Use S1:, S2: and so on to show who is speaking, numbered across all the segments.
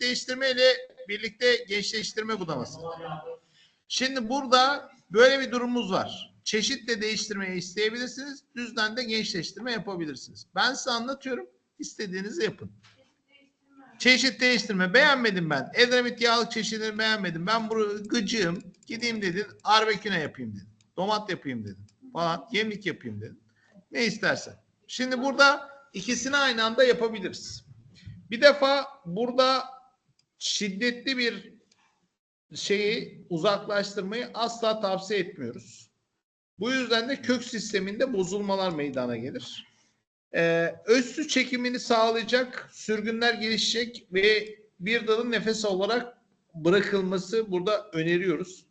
S1: değiştirme ile birlikte gençleştirme budaması. Şimdi burada böyle bir durumumuz var. Çeşitle değiştirmeyi isteyebilirsiniz. Düzden de gençleştirme yapabilirsiniz. Ben size anlatıyorum. İstediğinizi yapın. Çeşit değiştirme. Beğenmedim ben. Edremit yağlık çeşidini beğenmedim. Ben bunu gıcığım. Gideyim dedin. Arbeküne yapayım dedin. Domat yapayım dedin. Falan. Yemlik yapayım dedin. Ne istersen. Şimdi burada ikisini aynı anda yapabiliriz. Bir defa burada şiddetli bir şeyi uzaklaştırmayı asla tavsiye etmiyoruz. Bu yüzden de kök sisteminde bozulmalar meydana gelir. Ee, öz su çekimini sağlayacak, sürgünler gelişecek ve bir dalın nefes olarak bırakılması burada öneriyoruz.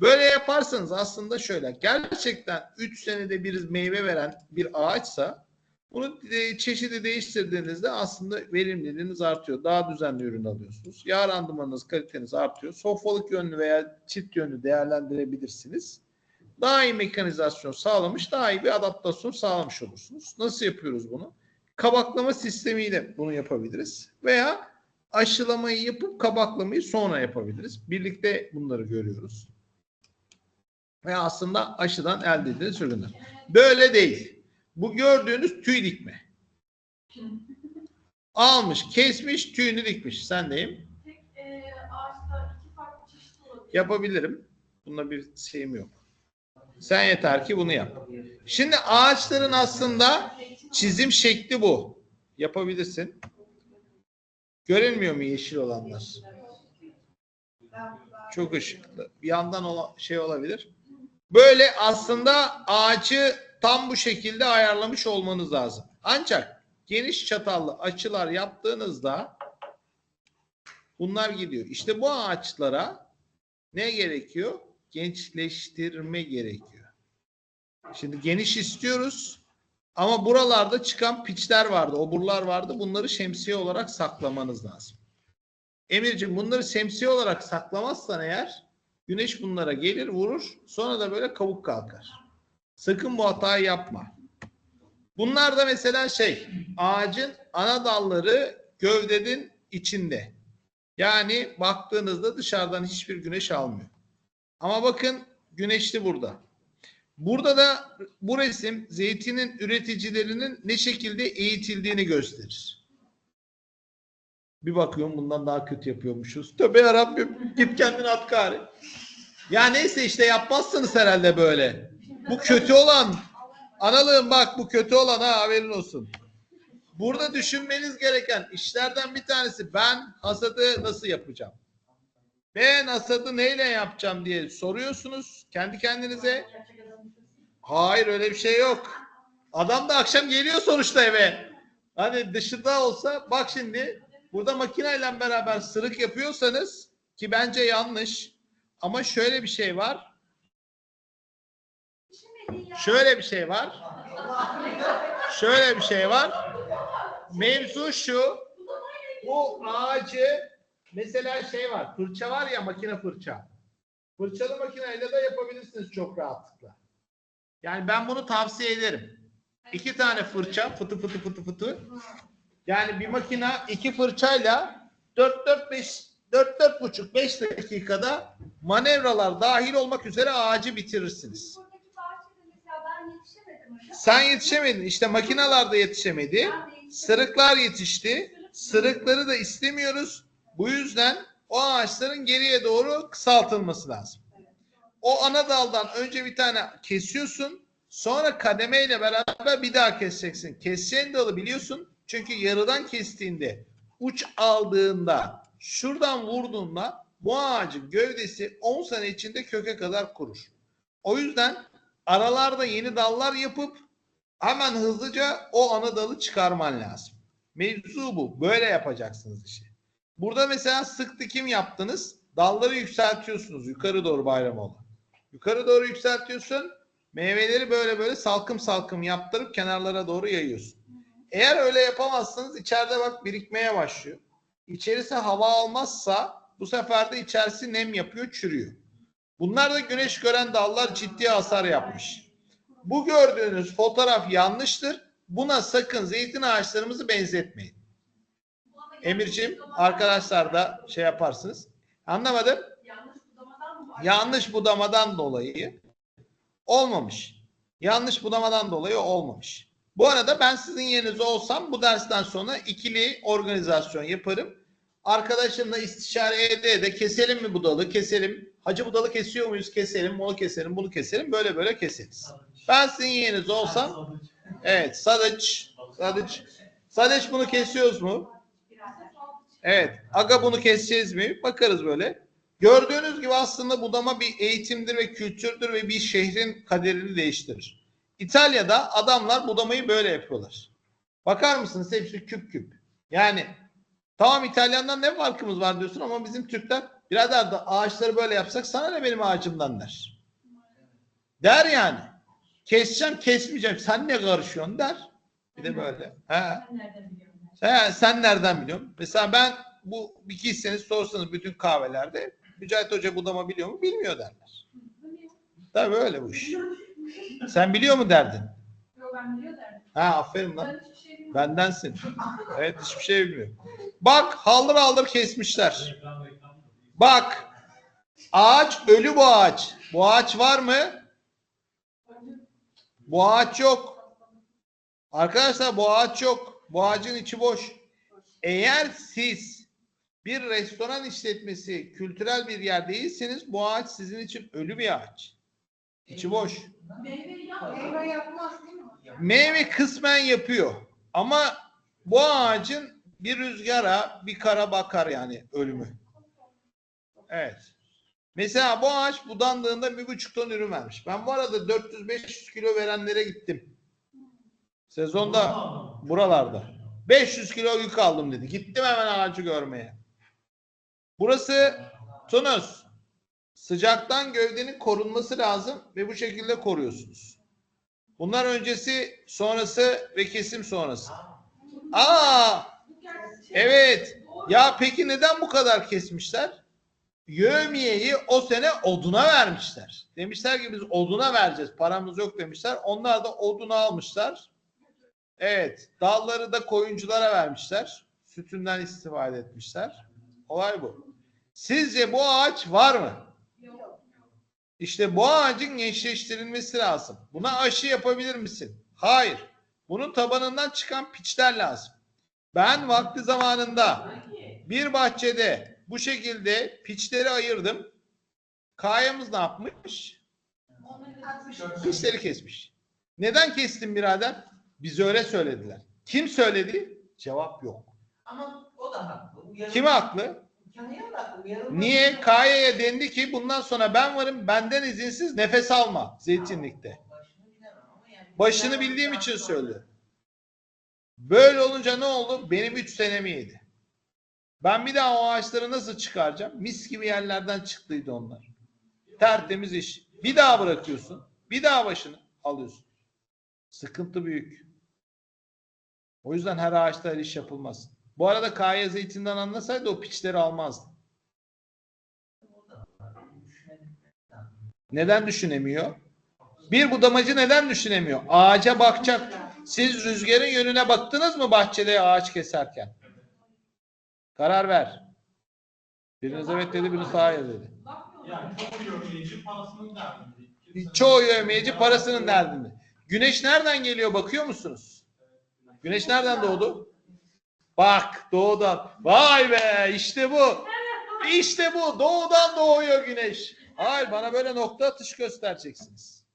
S1: Böyle yaparsanız aslında şöyle, gerçekten 3 senede bir meyve veren bir ağaçsa bunu e, çeşidi değiştirdiğinizde aslında verimliliğiniz artıyor. Daha düzenli ürün alıyorsunuz. Yağ randımanınız, kaliteniz artıyor. Sofralık yönlü veya çift yönlü değerlendirebilirsiniz. Daha iyi mekanizasyon sağlamış, daha iyi bir adaptasyon sağlamış olursunuz. Nasıl yapıyoruz bunu? Kabaklama sistemiyle bunu yapabiliriz. Veya aşılamayı yapıp kabaklamayı sonra yapabiliriz. Birlikte bunları görüyoruz. Ve aslında aşıdan elde edilen ürünler. Böyle değil. Bu gördüğünüz tüy dikme. Almış, kesmiş, tüyünü dikmiş. Sendeyim.
S2: Tek e, ağaçta iki farklı çeşit olabilir.
S1: Yapabilirim. Bunda bir şeyim yok. Sen yeter ki bunu yap. Şimdi ağaçların aslında çizim şekli bu. Yapabilirsin. Görünmüyor mu yeşil olanlar? Çok ışıklı. Bir yandan şey olabilir. Böyle aslında ağacı tam bu şekilde ayarlamış olmanız lazım. Ancak geniş çatallı açılar yaptığınızda bunlar gidiyor. İşte bu ağaçlara ne gerekiyor? Gençleştirme gerekiyor. Şimdi geniş istiyoruz ama buralarda çıkan piçler vardı, oburlar vardı. Bunları şemsiye olarak saklamanız lazım. Emirciğim bunları şemsiye olarak saklamazsan eğer güneş bunlara gelir vurur sonra da böyle kabuk kalkar. Sakın bu hatayı yapma. Bunlar da mesela şey ağacın ana dalları gövdenin içinde. Yani baktığınızda dışarıdan hiçbir güneş almıyor. Ama bakın güneşli burada. Burada da bu resim zeytinin üreticilerinin ne şekilde eğitildiğini gösterir. Bir bakıyorum bundan daha kötü yapıyormuşuz. Tövbe yarabbim git kendini at gari. Ya neyse işte yapmazsınız herhalde böyle. Bu kötü olan. Analığım bak bu kötü olan ha haberin olsun. Burada düşünmeniz gereken işlerden bir tanesi ben hasadı nasıl yapacağım? Ben hasadı neyle yapacağım diye soruyorsunuz kendi kendinize. Hayır öyle bir şey yok. Adam da akşam geliyor sonuçta eve. Hani dışında olsa bak şimdi burada makineyle beraber sırık yapıyorsanız ki bence yanlış. Ama şöyle bir şey var. Şöyle bir şey var. Şöyle bir şey var. Mevzu şu. Bu ağacı mesela şey var. Fırça var ya makine fırça. Fırçalı makineyle de yapabilirsiniz çok rahatlıkla. Yani ben bunu tavsiye ederim. İki tane fırça fıtı fıtı fıtı fıtı. Yani bir makina iki fırçayla 4 4 5 4 4 buçuk 5 dakikada manevralar dahil olmak üzere ağacı bitirirsiniz.
S2: Buradaki bahçede mesela ben yetişemedim hocam.
S1: Sen yetişemedin. İşte makinalar da yetişemedi. Sırıklar yetişti. Sırıkları da istemiyoruz. Bu yüzden o ağaçların geriye doğru kısaltılması lazım. O ana daldan önce bir tane kesiyorsun. Sonra kademeyle beraber bir daha keseceksin. Keseceğin dalı biliyorsun. Çünkü yarıdan kestiğinde uç aldığında şuradan vurduğunda bu ağacın gövdesi 10 sene içinde köke kadar kurur. O yüzden aralarda yeni dallar yapıp hemen hızlıca o ana dalı çıkarman lazım. Mevzu bu. Böyle yapacaksınız işi. Burada mesela sık dikim yaptınız. Dalları yükseltiyorsunuz yukarı doğru bayramoğlu. Yukarı doğru yükseltiyorsun. Meyveleri böyle böyle salkım salkım yaptırıp kenarlara doğru yayıyorsun. Eğer öyle yapamazsanız içeride bak birikmeye başlıyor. İçerisi hava almazsa bu sefer de içerisi nem yapıyor, çürüyor. Bunlar da güneş gören dallar ciddi hasar yapmış. Bu gördüğünüz fotoğraf yanlıştır. Buna sakın zeytin ağaçlarımızı benzetmeyin. Emirciğim arkadaşlar da şey yaparsınız. Anlamadım.
S2: Yanlış budamadan
S1: dolayı olmamış. Yanlış budamadan dolayı olmamış. Bu arada ben sizin yerinizde olsam bu dersten sonra ikili organizasyon yaparım. Arkadaşımla istişare ede ede keselim mi budalı keselim. Hacı budalı kesiyor muyuz keselim onu keselim bunu keselim böyle böyle keseriz. Ben sizin yerinizde olsam evet sadıç sadıç sadıç bunu kesiyoruz mu? Evet. Aga bunu keseceğiz mi? Bakarız böyle. Gördüğünüz gibi aslında budama bir eğitimdir ve kültürdür ve bir şehrin kaderini değiştirir. İtalya'da adamlar budamayı böyle yapıyorlar. Bakar mısınız? Hepsi küp küp. Yani tamam İtalyandan ne farkımız var diyorsun ama bizim Türkler birader da ağaçları böyle yapsak sana ne benim ağacımdan der. Der yani. Keseceğim kesmeyeceğim sen ne karışıyorsun der. Bir de böyle. He. He, sen nereden biliyorsun? Mesela ben bu bir hisseniz sorsanız bütün kahvelerde Mücahit Hoca budama biliyor mu? Bilmiyor derler. Tabii öyle bu iş. Sen biliyor mu derdin?
S2: Ben biliyor derdim.
S1: Ha aferin lan.
S2: Ben hiçbir şey bilmiyorum.
S1: Bendensin. Evet hiçbir şey bilmiyor. Bak haldır haldır kesmişler. Bak ağaç ölü bu ağaç. Bu ağaç var mı? Bu ağaç yok. Arkadaşlar bu ağaç yok. Bu ağacın içi boş. Eğer siz bir restoran işletmesi, kültürel bir yer değilseniz bu ağaç sizin için ölü bir ağaç. İçi boş.
S2: Meyve
S3: yapmaz değil mi?
S1: Meyve kısmen yapıyor. Ama bu ağacın bir rüzgara, bir kara bakar yani ölümü. Evet. Mesela bu ağaç budandığında bir buçuk ton ürün vermiş. Ben bu arada 400-500 kilo verenlere gittim. Sezonda buralarda. 500 kilo yük aldım dedi. Gittim hemen ağacı görmeye. Burası Tunus. Sıcaktan gövdenin korunması lazım ve bu şekilde koruyorsunuz. Bunlar öncesi, sonrası ve kesim sonrası. Aa, evet. Ya peki neden bu kadar kesmişler? Yövmiyeyi o sene oduna vermişler. Demişler ki biz oduna vereceğiz. Paramız yok demişler. Onlar da odunu almışlar. Evet. Dalları da koyunculara vermişler. Sütünden istifade etmişler. Olay bu. Sizce bu ağaç var mı? İşte bu ağacın gençleştirilmesi lazım. Buna aşı yapabilir misin? Hayır. Bunun tabanından çıkan piçler lazım. Ben vakti zamanında bir bahçede bu şekilde piçleri ayırdım. Kayamız ne yapmış? Piçleri kesmiş. Neden kestin birader? Bize öyle söylediler. Kim söyledi? Cevap yok.
S3: Ama o da haklı.
S1: Kim haklı? Niye? Kaya'ya dendi ki bundan sonra ben varım benden izinsiz nefes alma zeytinlikte.
S3: Başını
S1: bildiğim için söylüyorum. Böyle olunca ne oldu? Benim 3 senemi yedi. Ben bir daha o ağaçları nasıl çıkaracağım? Mis gibi yerlerden çıktıydı onlar. Tertemiz iş. Bir daha bırakıyorsun. Bir daha başını alıyorsun. Sıkıntı büyük. O yüzden her ağaçta her iş yapılmaz. Bu arada kaya zeytinden anlasaydı o piçleri almazdı. Neden düşünemiyor? Bir budamacı neden düşünemiyor? Ağaca bakacak. Siz rüzgarın yönüne baktınız mı bahçede ağaç keserken? Karar ver. Biriniz evet dedi, biriniz hayır dedi.
S4: Çok yövmeyici parasının derdinde.
S1: Çoğu yövmeyeci parasının derdinde. Güneş nereden geliyor bakıyor musunuz? Güneş nereden doğdu? Bak doğudan. Vay be işte bu. İşte bu. Doğudan doğuyor güneş. Hayır bana böyle nokta atış göstereceksiniz.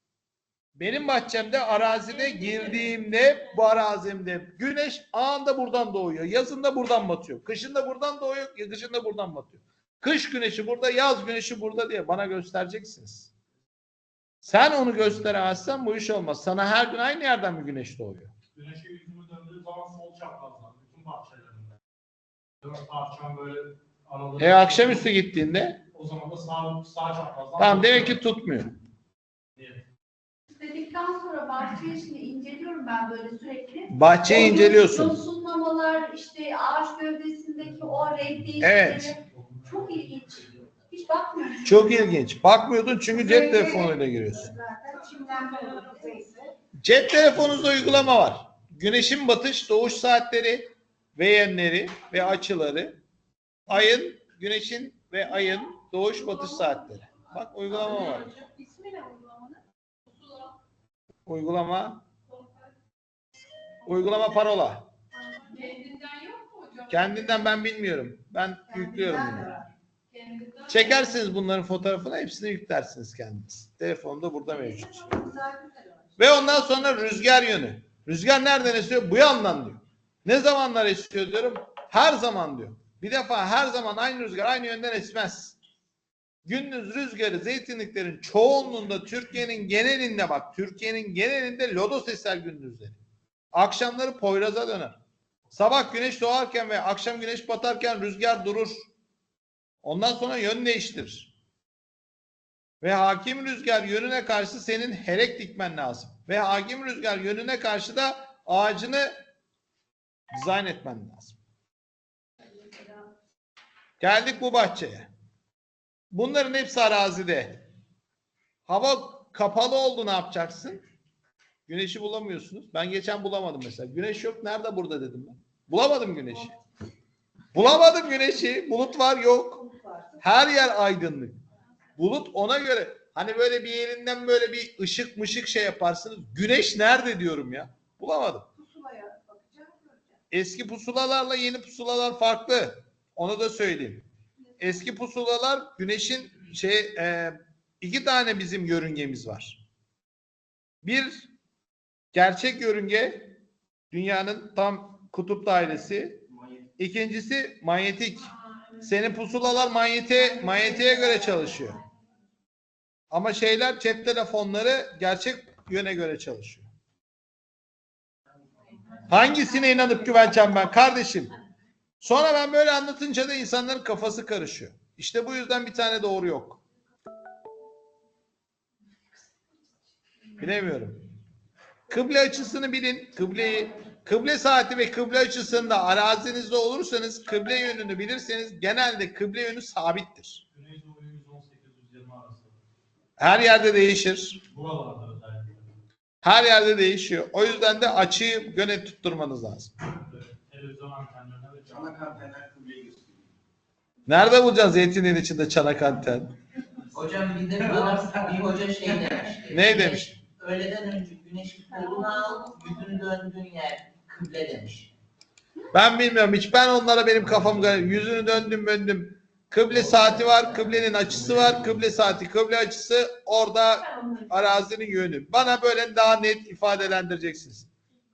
S1: Benim bahçemde arazide girdiğimde bu arazimde güneş anında buradan doğuyor. Yazında buradan batıyor. Kışında buradan doğuyor. Kışında buradan batıyor. Kış güneşi burada, yaz güneşi burada diye bana göstereceksiniz. Sen onu gösteremezsen bu iş olmaz. Sana her gün aynı yerden mi güneş doğuyor?
S4: Güneşe yüzümü döndüğü zaman sol çaprazdan bütün bahçelerinde. Dört parçam böyle araları.
S1: E akşamüstü gittiğinde
S4: O zaman da sağ, sağ çaprazdan.
S1: tamam demek ki tutmuyor.
S4: Diye.
S2: İstedikten sonra bahçeyi şimdi inceliyorum ben böyle sürekli.
S1: Bahçeyi
S2: O
S1: inceliyorsun.
S2: Yosunlamalar, işte ağaç gövdesindeki o renk değişikleri.
S1: Evet.
S2: Çok ilginç. Hiç bakmıyorum.
S1: Çok ilginç. Bakmıyordun çünkü cep telefonuyla giriyorsun. Cep telefonunuzda uygulama var. Güneşin batış doğuş saatleri, ve yönleri ve açıları, ayın, güneşin ve ayın doğuş batış saatleri. Bak uygulama var. Uygulama uygulama parola.
S2: Kendinden yok mu hocam?
S1: Kendinden ben bilmiyorum. Ben yüklüyorum bunu. Çekersiniz bunların fotoğrafını hepsini yüklersiniz kendiniz. Telefonda burada mevcut. Ve ondan sonra rüzgar yönü. Rüzgar nereden esiyor? Bu yandan diyor. Ne zamanlar esiyor diyorum. Her zaman diyor. Bir defa her zaman aynı rüzgar aynı yönden esmez. Gündüz rüzgarı zeytinliklerin çoğunluğunda Türkiye'nin genelinde bak Türkiye'nin genelinde lodos eser gündüzleri. Akşamları Poyraz'a döner. Sabah güneş doğarken ve akşam güneş batarken rüzgar durur. Ondan sonra yön değiştirir. Ve hakim rüzgar yönüne karşı senin herek dikmen lazım. Ve hakim rüzgar yönüne karşı da ağacını dizayn etmen lazım. Geldik bu bahçeye. Bunların hepsi arazide. Hava kapalı oldu ne yapacaksın? Güneşi bulamıyorsunuz. Ben geçen bulamadım mesela. Güneş yok. Nerede burada dedim ben. Bulamadım güneşi. Bulamadım güneşi. Bulut var yok. Her yer aydınlık. Bulut ona göre hani böyle bir yerinden böyle bir ışık mışık şey yaparsınız. Güneş nerede diyorum ya. Bulamadım. Eski pusulalarla yeni pusulalar farklı. Onu da söyleyeyim. Eski pusulalar güneşin şey e, iki tane bizim yörüngemiz var. Bir gerçek yörünge dünyanın tam kutup dairesi. İkincisi manyetik. Senin pusulalar manyete, manyetiğe göre çalışıyor. Ama şeyler cep telefonları gerçek yöne göre çalışıyor. Hangisine inanıp güveneceğim ben kardeşim? Sonra ben böyle anlatınca da insanların kafası karışıyor. İşte bu yüzden bir tane doğru yok. Bilemiyorum. Kıble açısını bilin. Kıbleyi, kıble saati ve kıble açısında arazinizde olursanız kıble yönünü bilirseniz genelde kıble yönü sabittir.
S4: Güneydoğu 118-120 arası.
S1: Her yerde değişir.
S4: Buralarda.
S1: Her yerde değişiyor. O yüzden de açıyı göne tutturmanız lazım. Nerede bulacaksın zeytinin içinde çanak anten?
S3: Hocam bir de bir hoca şey demişti.
S1: Ne demiş?
S3: Öğleden önce güneşi koluna al, yüzünü döndüğün yer kıble demiş.
S1: Ben bilmiyorum hiç. Ben onlara benim kafam. Yüzünü döndüm döndüm. Kıble saati var. Kıblenin açısı var. Kıble saati, kıble açısı orada arazinin yönü. Bana böyle daha net ifadelendireceksiniz.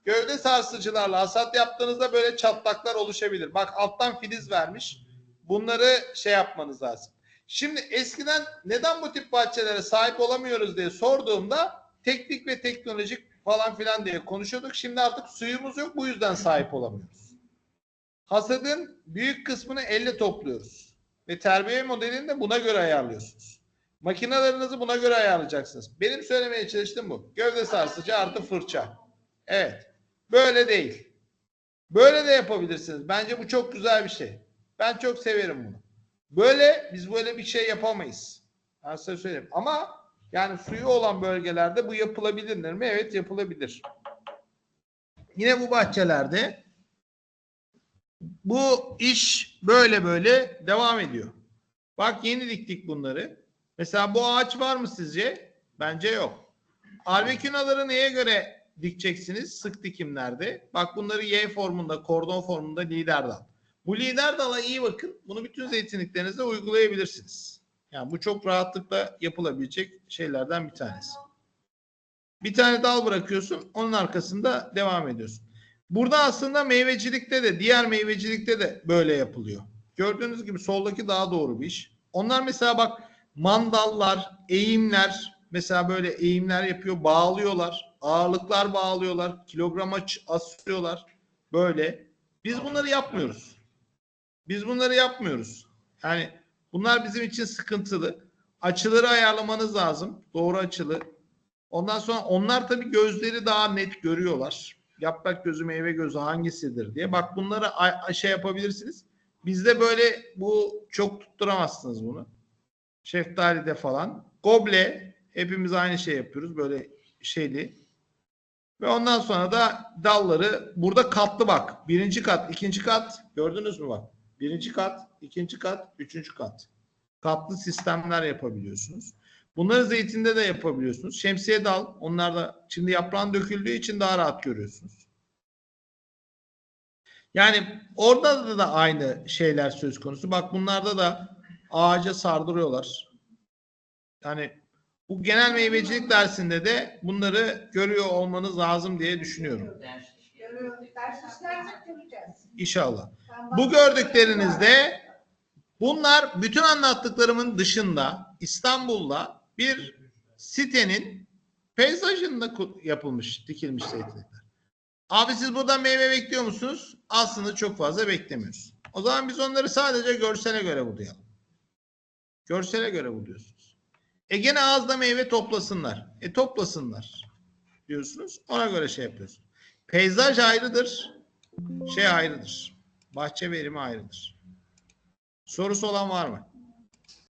S1: Gövde sarsıcılarla hasat yaptığınızda böyle çatlaklar oluşabilir. Bak alttan filiz vermiş. Bunları şey yapmanız lazım. Şimdi eskiden neden bu tip bahçelere sahip olamıyoruz diye sorduğumda teknik ve teknolojik falan filan diye konuşuyorduk. Şimdi artık suyumuz yok bu yüzden sahip olamıyoruz. Hasadın büyük kısmını elle topluyoruz. Ve terbiye modelini de buna göre ayarlıyorsunuz. Makinalarınızı buna göre ayarlayacaksınız. Benim söylemeye çalıştığım bu. Gövde sarsıcı artı fırça. Evet. Böyle değil. Böyle de yapabilirsiniz. Bence bu çok güzel bir şey. Ben çok severim bunu. Böyle biz böyle bir şey yapamayız. Ben size söyleyeyim. Ama yani suyu olan bölgelerde bu yapılabilir mi? Evet yapılabilir. Yine bu bahçelerde bu iş böyle böyle devam ediyor. Bak yeni diktik bunları. Mesela bu ağaç var mı sizce? Bence yok. Albekünaları neye göre dikeceksiniz? Sık dikimlerde. Bak bunları Y formunda, kordon formunda lider dal. Bu lider dala iyi bakın. Bunu bütün zeytinliklerinizde uygulayabilirsiniz. Yani bu çok rahatlıkla yapılabilecek şeylerden bir tanesi. Bir tane dal bırakıyorsun, onun arkasında devam ediyorsun. Burada aslında meyvecilikte de, diğer meyvecilikte de böyle yapılıyor. Gördüğünüz gibi soldaki daha doğru bir iş. Onlar mesela bak mandallar, eğimler, mesela böyle eğimler yapıyor, bağlıyorlar. Ağırlıklar bağlıyorlar, kilograma asıyorlar. Böyle. Biz bunları yapmıyoruz. Biz bunları yapmıyoruz. Yani bunlar bizim için sıkıntılı. Açıları ayarlamanız lazım. Doğru açılı. Ondan sonra onlar tabii gözleri daha net görüyorlar. Yaprak gözü, meyve gözü hangisidir diye. Bak bunları şey yapabilirsiniz. Bizde böyle bu çok tutturamazsınız bunu. Şeftalide falan. Goble hepimiz aynı şey yapıyoruz. Böyle şeyli. Ve ondan sonra da dalları burada katlı bak. Birinci kat, ikinci kat. Gördünüz mü bak? Birinci kat, ikinci kat, üçüncü kat. Katlı sistemler yapabiliyorsunuz. Bunları zeytinde de yapabiliyorsunuz. Şemsiye dal. Onlar da şimdi yaprağın döküldüğü için daha rahat görüyorsunuz. Yani orada da, da aynı şeyler söz konusu. Bak bunlarda da ağaca sardırıyorlar. Yani bu genel meyvecilik dersinde de bunları görüyor olmanız lazım diye düşünüyorum. İnşallah. Bu gördüklerinizde bunlar bütün anlattıklarımın dışında İstanbul'da bir sitenin peyzajında yapılmış, dikilmiş zeytinlikler. Abi siz buradan meyve bekliyor musunuz? Aslında çok fazla beklemiyoruz. O zaman biz onları sadece görsele göre bulayalım. Görsele göre buluyorsunuz. E gene az da meyve toplasınlar. E toplasınlar diyorsunuz. Ona göre şey yapıyorsunuz. Peyzaj ayrıdır. Şey ayrıdır. Bahçe verimi ayrıdır. Sorusu olan var mı?